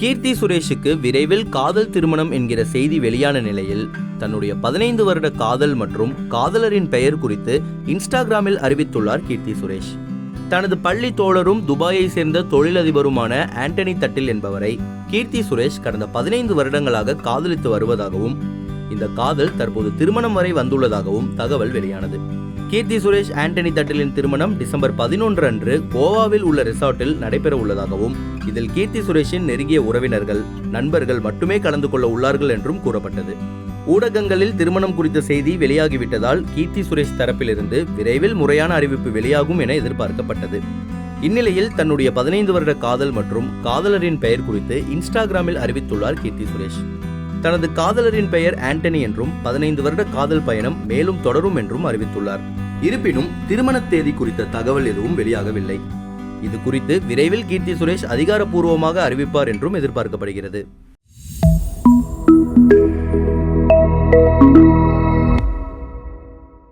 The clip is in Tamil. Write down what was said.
கீர்த்தி சுரேஷுக்கு விரைவில் காதல் திருமணம் என்கிற செய்தி வெளியான நிலையில் தன்னுடைய பதினைந்து வருட காதல் மற்றும் காதலரின் பெயர் குறித்து இன்ஸ்டாகிராமில் அறிவித்துள்ளார் கீர்த்தி சுரேஷ். தனது பள்ளி தோழரும் துபாயை சேர்ந்த தொழிலதிபருமான ஆண்டனி தட்டில் என்பவரை கீர்த்தி சுரேஷ் கடந்த பதினைந்து வருடங்களாக காதலித்து வருவதாகவும் இந்த காதல் தற்போது திருமணம் வரை வந்துள்ளதாகவும் தகவல் வெளியானது. கீர்த்தி சுரேஷ் ஆண்டனி தட்டிலின் திருமணம் டிசம்பர் பதினொன்று அன்று கோவாவில் உள்ள ரிசார்ட்டில் நடைபெற உள்ளதாகவும் இதில் கீர்த்தி சுரேஷின் நெருங்கிய உறவினர்கள் நண்பர்கள் மட்டுமே கலந்து கொள்ள உள்ளார்கள் என்றும் கூறப்பட்டது. ஊடகங்களில் திருமணம் குறித்த செய்தி வெளியாகிவிட்டதால் கீர்த்தி சுரேஷ் தரப்பிலிருந்து விரைவில் முறையான அறிவிப்பு வெளியாகும் என எதிர்பார்க்கப்பட்டது. இந்நிலையில் தன்னுடைய பதினைந்து வருட காதல் மற்றும் காதலரின் பெயர் குறித்து இன்ஸ்டாகிராமில் அறிவித்துள்ளார் கீர்த்தி சுரேஷ். தனது காதலரின் பெயர் ஆண்டனி என்றும் பதினைந்து வருட காதல் பயணம் மேலும் தொடரும் என்றும் அறிவித்துள்ளார். இருப்பினும் திருமண தேதி குறித்த தகவல் எதுவும் வெளியாகவில்லை. இது குறித்து விரைவில் கீர்த்தி சுரேஷ் அதிகாரப்பூர்வமாக அறிவிப்பார் என்றும் எதிர்பார்க்கப்படுகிறது.